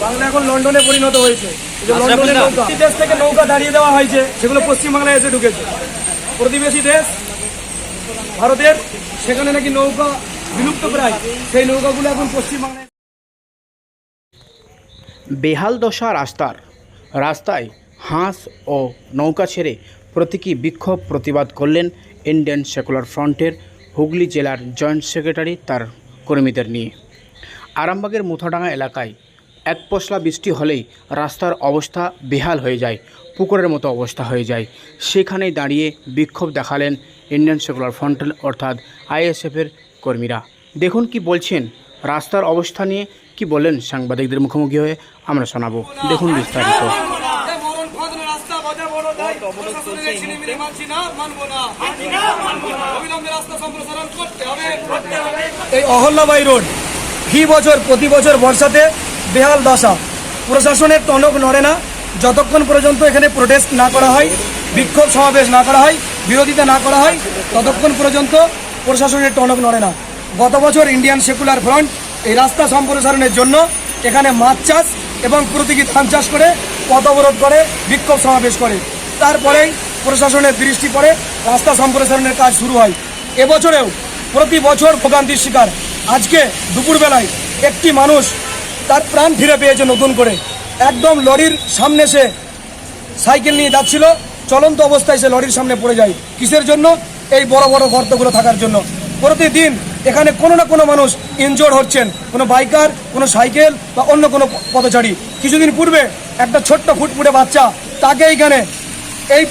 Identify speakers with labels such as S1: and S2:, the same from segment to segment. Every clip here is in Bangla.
S1: বাংলা এখন লন্ডনে পরিণত হয়েছে লন্ডনে দেশ থেকে নৌকা দাঁড়িয়ে দেওয়া হয়েছে সেগুলো পশ্চিমবাংলায় এসে ঢুকেছে প্রতিবেশী দেশ ভারতের সেখানে নাকি নৌকা বিলুপ্ত প্রায় সেই নৌকাগুলো এখন পশ্চিমবাংলায়
S2: বেহাল দশা রাস্তার। রাস্তায় হাঁস ও নৌকা ছেড়ে প্রতীকী বিক্ষোভ প্রতিবাদ করলেন ইন্ডিয়ান সেকুলার ফ্রন্টের হুগলি জেলার জয়েন্ট সেক্রেটারি তার কর্মীদের নিয়ে। আরামবাগের মুথাডাঙ্গা এলাকায় এক পশলা বৃষ্টি হলেই রাস্তার অবস্থা বেহাল হয়ে যায়, পুকুরের মতো অবস্থা হয়ে যায়। সেখানেই দাঁড়িয়ে বিক্ষোভ দেখালেন ইন্ডিয়ান সেকুলার ফ্রন্ট অর্থাৎ আইএসএফের কর্মীরা। দেখুন কি বলছেন, রাস্তার অবস্থা নিয়ে কি বলেন সাংবাদিকদের মুখোমুখি হয়ে আমরা শোনাবো। দেখুন বিস্তারিত।
S1: এই অহল্যাবাই রোড ফি বছর প্রতি বছর বর্ষাতে বেহাল দশা। প্রশাসনের টনক নড়ে না। যতক্ষণ পর্যন্ত এখানে প্রোটেস্ট না করা হয় বিক্ষোভ সমাবেশ না করা হয় বিরোধিতা না করা হয় ততক্ষণ পর্যন্ত প্রশাসনের টনক নড়ে না। গত বছর ইন্ডিয়ান সেকুলার ফ্রন্ট এই রাস্তা সম্প্রসারণের জন্য এখানে মাছ চাষ এবং প্রতীকী ধান চাষ করে পথ অবরোধ করে, বিক্ষোভ সমাবেশ করে। তারপরেই প্রশাসনের দৃষ্টি পড়ে, রাস্তা সম্প্রসারণের কাজ শুরু হয়। এবছরেও প্রতি বছর ভোগান্তির শিকার। আজকে দুপুরবেলায় একটি মানুষ তার প্রাণ ফিরে পেয়েছে নতুন করে। একদম লরির সামনে সে সাইকেল নিয়ে যাচ্ছিল। চলন্ত অবস্থায় সে লরির সামনে পড়ে যায়। কিসের জন্য? এই বড় বড় গর্তগুলো থাকার জন্য। প্রতিদিন এখানে কোনো না কোনো মানুষ ইনজোর হচ্ছেন। কোনো বাইকার কোনো সাইকেল বা অন্য কোনো পথচারী। কিছুদিন পূর্বে একটা ছোট্ট ফুটফুটে বাচ্চা তাকে এইখানে এই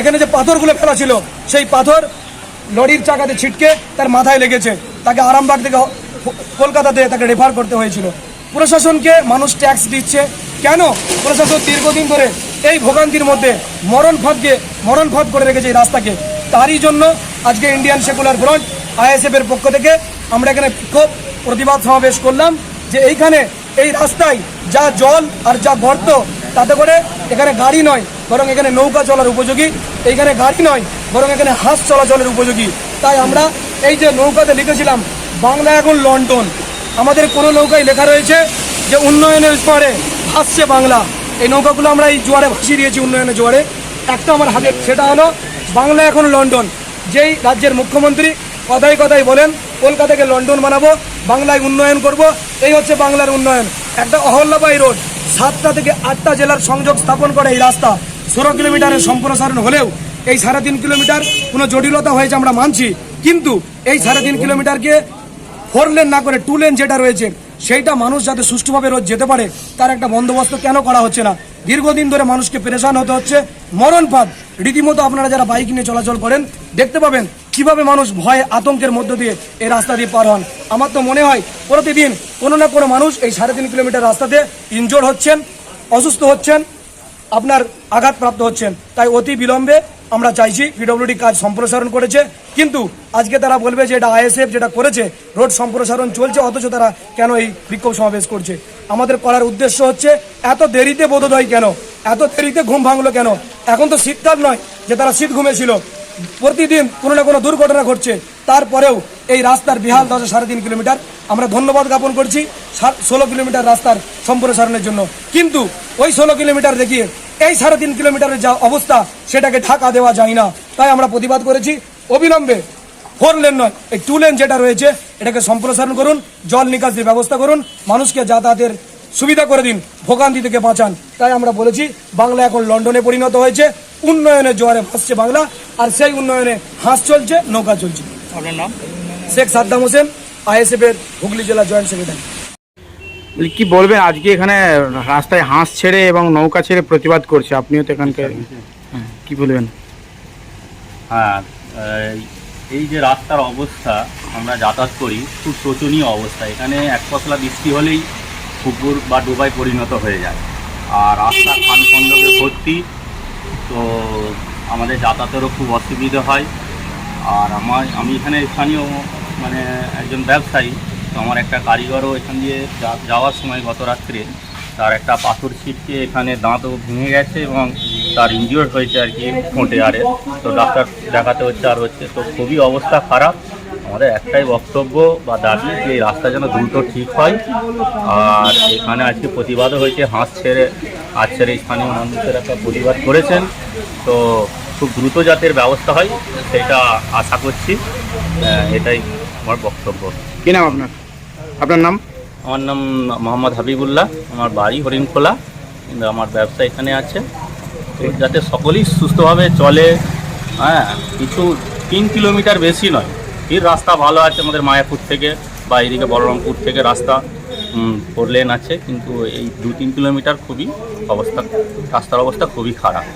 S1: এখানে যে পাথরগুলো ফেলা ছিল, সেই পাথর লরির চাকাতে ছিটকে তার মাথায় লেগেছে। তাকে আরামবাগ থেকে কলকাতাতে তাকে রেফার করতে হয়েছিল। প্রশাসনকে মানুষ ট্যাক্স দিচ্ছে। কেন? প্রশাসন দীর্ঘদিন ধরে এই ভোগান্তির মধ্যে মরণ ফাঁদকে মরণ ফাঁদ করে রেখেছে এই রাস্তাকে। তারই জন্য আজকে ইন্ডিয়ান সেকুলার ফ্রন্ট আইএসএফ এর পক্ষ থেকে আমরা এখানে বিক্ষোভ, প্রতিবাদ সমাবেশ করলাম যে এইখানে এই রাস্তায় যা জল আর যা গর্ত, তাতে করে এখানে গাড়ি নয়, বরং এখানে নৌকা চলার উপযোগী। এইখানে গাড়ি নয়, বরং এখানে হাঁস চলাচলের উপযোগী। তাই আমরা এই যে নৌকাতে লিখেছিলাম, বাংলা এখন লন্ডন। আমাদের কোনো নৌকায় লেখা রয়েছে যে উন্নয়নের জোয়ারে ভাসছে বাংলা। এই নৌকাগুলো আমরা এই জোয়ারে ভাসিয়ে দিয়েছি উন্নয়নের জোয়ারে। একটা আমার হাতে, সেটা হলো, বাংলা এখন লন্ডন। যেই রাজ্যের মুখ্যমন্ত্রী কথায় কথায় বলেন, কলকাতাকে লন্ডন বানাবো, বাংলায় উন্নয়ন করব, এই হচ্ছে বাংলার উন্নয়ন। একটা অহল্যাবাই রোড, সাতটা থেকে আটটা জেলার সংযোগ স্থাপন করে এই রাস্তা। ষোলো কিলোমিটারের সম্প্রসারণ হলেও এই সাড়ে তিন কিলোমিটার কোনো জটিলতা হয়েছে আমরা মানছি। কিন্তু এই সাড়ে তিন কিলোমিটারকে ফোর লেন না করে টু লেন যেটা রয়েছে, সেইটা মানুষ যাতে সুষ্ঠুভাবে রোজ যেতে পারে, তার একটা বন্দোবস্ত কেন করা হচ্ছে না? দীর্ঘদিন ধরে মানুষকে পেরেশান হতে হচ্ছে। মরণ পাত রীতিমতো আপনারা যারা বাইক নিয়ে চলাচল করেন, দেখতে পাবেন কীভাবে মানুষ ভয়ে আতঙ্কের মধ্য দিয়ে এই রাস্তা দিয়ে পার হন। আমার তো মনে হয় প্রতিদিন কোনো না কোনো মানুষ এই সাড়ে তিন কিলোমিটার রাস্তাতে ইনজোর হচ্ছেন, অসুস্থ হচ্ছেন, আপনার আঘাতপ্রাপ্ত হচ্ছেন। তাই অতি বিলম্বে আমরা চাইছি পিডব্লিউডি কাজ সম্প্রসারণ করেছে। কিন্তু আজকে তারা বলবে যে এটা আইএসএফ যেটা করেছে, রোড সম্প্রসারণ চলছে, অথচ তারা কেন এই বিক্ষোভ সমাবেশ করছে? আমাদের করার উদ্দেশ্য হচ্ছে এত দেরিতে বোধোদয় কেন? এত দেরিতে ঘুম ভাঙলো কেন? এখন তো শীতকাল নয় যে তারা শীত ঘুমেছিল। প্রতিদিন কোনো না কোনো দুর্ঘটনা ঘটছে। তারপরেও এই রাস্তার বিহাল দশা সাড়ে তিন কিলোমিটার। আমরা ধন্যবাদ জ্ঞাপন করছি ষোলো কিলোমিটার রাস্তার সম্প্রসারণের জন্য। কিন্তু ওই ষোলো কিলোমিটার দেখিয়ে এই সাড়ে তিন কিলোমিটারের যা অবস্থা, সেটাকে ঢাকা দেওয়া যায় না। তাই আমরা প্রতিবাদ করেছি। অবিলম্বে ফোর লেন নয়, এই টু লেন যেটা রয়েছে, এটাকে সম্প্রসারণ করুন। জল নিকাশির ব্যবস্থা করুন। মানুষকে যাতায়াতের সুবিধা করে দিন ভোগান্তি থেকে বাঁচান। তাই আমরা বলেছি বাংলা এখন লন্ডনে পরিণত হয়েছে উন্নয়নের জোয়ারে ভাসছে বাংলা আর সেই উন্নয়নে হাঁস চলছে নৌকা চলছে।
S3: আপনার নাম?
S1: শেখ সাদ্দাম হোসেন আইএসএফ এর হুগলি জেলা জয়েন্ট সেক্রেটারি।
S2: কি বলবেন আজকে এখানে রাস্তায় হাঁস ছেড়ে এবং নৌকা ছেড়ে প্রতিবাদ করছে আপনিও তো এখানকার হ্যাঁ, কি বলবেন?
S4: হ্যাঁ এই- এই যে রাস্তার অবস্থা আমরা যাতায়াত করি খুব শোচনীয় অবস্থা। এখানে এক পশলা বৃষ্টি হলেই পুকুর বা ডোবায় পরিণত হয়ে যায়। আর রাস্তা খান খন্দকে ভর্তি তো আমাদের যাতায়াতেরও খুব অসুবিধা হয়। আর আমার, আমি এখানে স্থানীয় মানে একজন ব্যবসায়ী, তো আমার একটা কারিগরও এখান দিয়ে যাওয়ার সময় গত রাত্রে তার একটা পাথর ছিটকে এখানে দাঁতও ভেঙে গেছে এবং তার ইনজিওর হয়েছে আর কি, ঠোঁটে আরে। তো ডাক্তার দেখাতে হচ্ছে আর হচ্ছে। তো খুবই অবস্থা খারাপ। আমাদের একটাই বক্তব্য বা দাবি যে এই রাস্তা যেন দ্রুত ঠিক হয়। আর এখানে আজকে প্রতিবাদও হয়েছে হাঁস ছেড়ে হাঁস ছেড়ে স্থানীয় মানুষের একটা প্রতিবাদ করেছেন। তো খুব দ্রুত যাতে ব্যবস্থা হয় সেটা আশা করছি। এটাই আমার বক্তব্য।
S2: কি নাম আপনার? আপনার নাম?
S4: আমার নাম মোহাম্মদ হাবিবুল্লাহ। আমার বাড়ি হরিণখোলা। কিন্তু আমার ব্যবসা এখানে আছে। তো যাতে সকলেই সুস্থভাবে চলে হ্যাঁ কিছু তিন কিলোমিটার বেশি নয়। এর রাস্তা ভালো আছে আমাদের মায়াপুর থেকে বা এদিকে বলরামপুর থেকে রাস্তা ফোর লেন আছে, কিন্তু এই দু তিন কিলোমিটার খুবই অবস্থা, রাস্তার অবস্থা খুবই খারাপ।